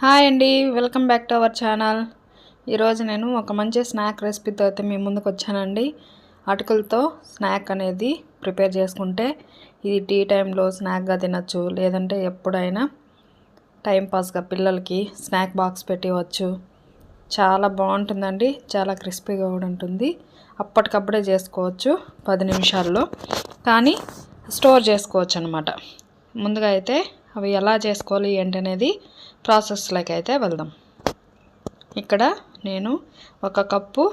Hi అండి welcome back to our channel. ఈరోజు నేను ఒక మంచి స్నాక్ రెసిపీతో అయితే మీ ముందుకు వచ్చానండి. అటుకులతో స్నాక్ అనేది ప్రిపేర్ చేసుకుంటే ఇది టీ టైంలో స్నాక్గా తినచ్చు లేదంటే ఎప్పుడైనా టైంపాస్గా పిల్లలకి స్నాక్ బాక్స్ పెట్టివచ్చు చాలా బాగుంటుందండి చాలా క్రిస్పీగా కూడా ఉంటుంది. అప్పటికప్పుడే చేసుకోవచ్చు పది నిమిషాల్లో. కానీ స్టోర్ చేసుకోవచ్చు అనమాట ముందుగా అయితే అవి ఎలా చేసుకోవాలి ఏంటి అనేది ప్రాసెస్లోకి అయితే వెళ్దాం. ఇక్కడ నేను ఒక కప్పు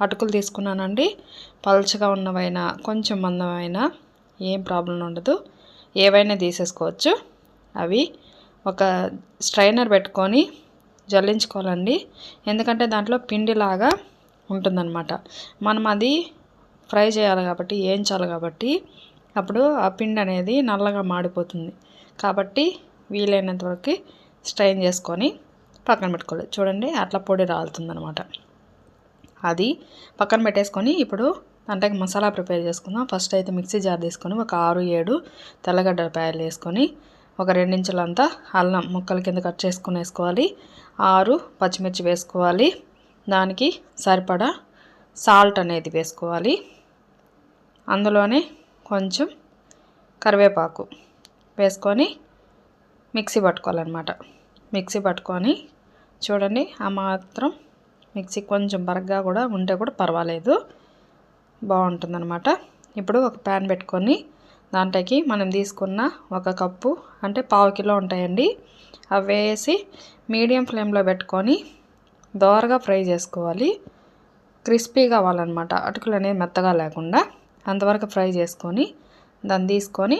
అటుకులు తీసుకున్నానండి. పలుచగా ఉన్నవైనా కొంచెం మందమైనా ఏం ప్రాబ్లం ఉండదు. ఏవైనా తీసేసుకోవచ్చు. అవి ఒక స్ట్రైనర్ పెట్టుకొని జల్లించుకోవాలండి. ఎందుకంటే దాంట్లో పిండిలాగా ఉంటుందన్నమాట. మనం అది ఫ్రై చేయాలి కాబట్టి వేయించాలి కాబట్టి అప్పుడు ఆ పిండి అనేది నల్లగా మాడిపోతుంది. కాబట్టి వీలైనంత వరకు స్ట్రైన్ చేసుకొని పక్కన పెట్టుకోవాలి. చూడండి అట్లా పొడి రాలుతుందనమాట అది పక్కన పెట్టేసుకొని ఇప్పుడు దాంట్లోకి మసాలా ప్రిపేర్ చేసుకుందాం. ఫస్ట్ అయితే మిక్సీ జార్ తీసుకొని ఒక ఆరు ఏడు తెల్లగడ్డ పాయలు వేసుకొని ఒక రెండించులంతా అల్లం ముక్కల కింద కట్ చేసుకుని వేసుకోవాలి. ఆరు పచ్చిమిర్చి వేసుకోవాలి. దానికి సరిపడా సాల్ట్ అనేది వేసుకోవాలి. అందులోనే కొంచెం కరివేపాకు. వేసుకొని మిక్సీ పట్టుకోవాలన్నమాట. మిక్సీ పట్టుకొని చూడండి ఆ మాత్రం మిక్సీ కొంచెం బరగ్గా కూడా ఉంటే కూడా పర్వాలేదు. బాగుంటుందన్నమాట. ఇప్పుడు ఒక ప్యాన్ పెట్టుకొని దాంట్లోకి మనం తీసుకున్న ఒక కప్పు అంటే పావు కిలో ఉంటాయండి అవి వేసి మీడియం ఫ్లేమ్లో పెట్టుకొని దోరగా ఫ్రై చేసుకోవాలి. క్రిస్పీ అవ్వాలన్నమాట. అటుకులు అనేది మెత్తగా లేకుండా అంతవరకు ఫ్రై చేసుకొని దాన్ని తీసుకొని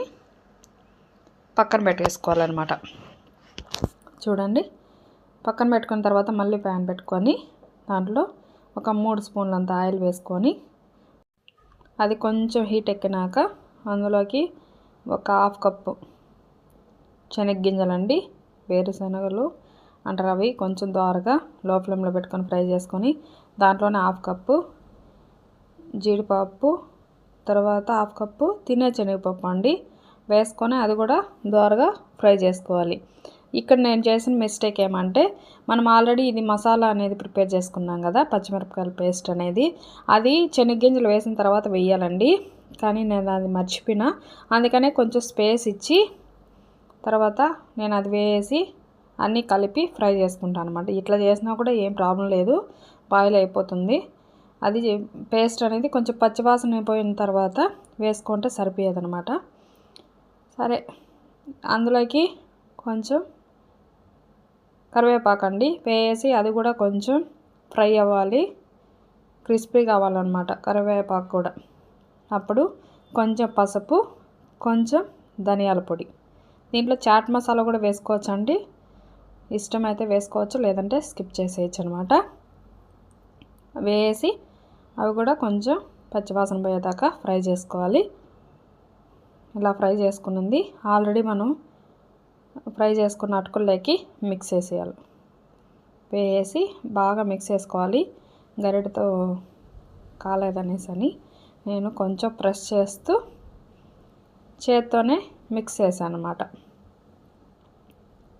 పక్కన పెట్టేసుకోవాలన్నమాట. చూడండి. పక్కన పెట్టుకున్న తర్వాత మళ్ళీ ప్యాన్ పెట్టుకొని దాంట్లో ఒక మూడు స్పూన్లంత ఆయిల్ వేసుకొని అది కొంచెం హీట్ ఎక్కినాక అందులోకి ఒక హాఫ్ కప్పు శనగ్గింజలండి వేరుశనగలు అంటారు అవి కొంచెం దోరగా లో ఫ్లేమ్లో పెట్టుకొని ఫ్రై చేసుకొని దాంట్లోనే హాఫ్ కప్పు జీడిపప్పు తర్వాత హాఫ్ కప్పు తినే శనగపప్పు అండి. వేసుకొని అది కూడా దోరగా ఫ్రై చేసుకోవాలి. ఇక్కడ నేను చేసిన మిస్టేక్ ఏమంటే మనం ఆల్రెడీ ఇది మసాలా అనేది ప్రిపేర్ చేసుకున్నాం కదా పచ్చిమిరపకాయల పేస్ట్ అనేది. అది శనగ్గింజలు వేసిన తర్వాత వేయాలండి. కానీ నేను అది మర్చిపోయినా. అందుకనే కొంచెం స్పేస్ ఇచ్చి తర్వాత నేను అది వేసి అన్నీ కలిపి ఫ్రై చేసుకుంటాను అనమాట ఇట్లా చేసినా కూడా ఏం ప్రాబ్లం లేదు. బాయిల్ అయిపోతుంది. అది పేస్ట్ అనేది కొంచెం పచ్చివాసన అయిపోయిన తర్వాత వేసుకుంటే సరిపోయేదనమాట సరే. అందులోకి కొంచెం కరివేపాకు అండి వేసి అది కూడా కొంచెం ఫ్రై అవ్వాలి. క్రిస్పీ కావాలన్నమాట కరివేపాకు కూడా. అప్పుడు కొంచెం పసుపు కొంచెం ధనియాల పొడి. దీంట్లో చాట్ మసాలా కూడా వేసుకోవచ్చు అండి ఇష్టమైతే వేసుకోవచ్చు లేదంటే స్కిప్ చేసేయచ్చు అనమాట వేసి అవి కూడా కొంచెం పచ్చివాసన పోయేదాకా ఫ్రై చేసుకోవాలి. ఇలా ఫ్రై చేసుకున్నది ఆల్రెడీ మనం ఫ్రై చేసుకున్న అటుకుల్లోకి మిక్స్ చేసేయాలి. వేసి బాగా మిక్స్ చేసుకోవాలి. గరిటతో కాలేదనేసి అని నేను కొంచెం ప్రెస్ చేస్తూ చేత్తోనే మిక్స్ చేశాను అనమాట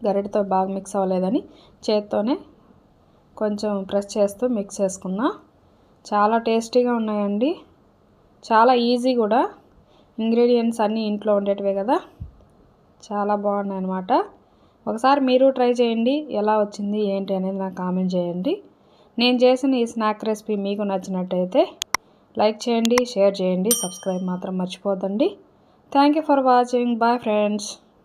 గరిటతో బాగా మిక్స్ అవ్వలేదని చేత్తోనే కొంచెం ప్రెస్ చేస్తూ మిక్స్ చేసుకున్నా. చాలా టేస్టీగా ఉన్నాయండి. చాలా ఈజీ కూడా. ఇంగ్రీడియంట్స్ అన్నీ ఇంట్లో ఉండేటివే కదా? చాలా బాగున్నాయి అనమాట ఒకసారి మీరు ట్రై చేయండి ఎలా వచ్చింది ఏంటి అనేది నాకు కామెంట్ చేయండి. నేను చేసిన ఈ స్నాక్ రెసిపీ మీకు నచ్చినట్టయితే లైక్ చేయండి షేర్ చేయండి సబ్స్క్రైబ్ మాత్రం మర్చిపోదండి thank you for watching. Bye friends.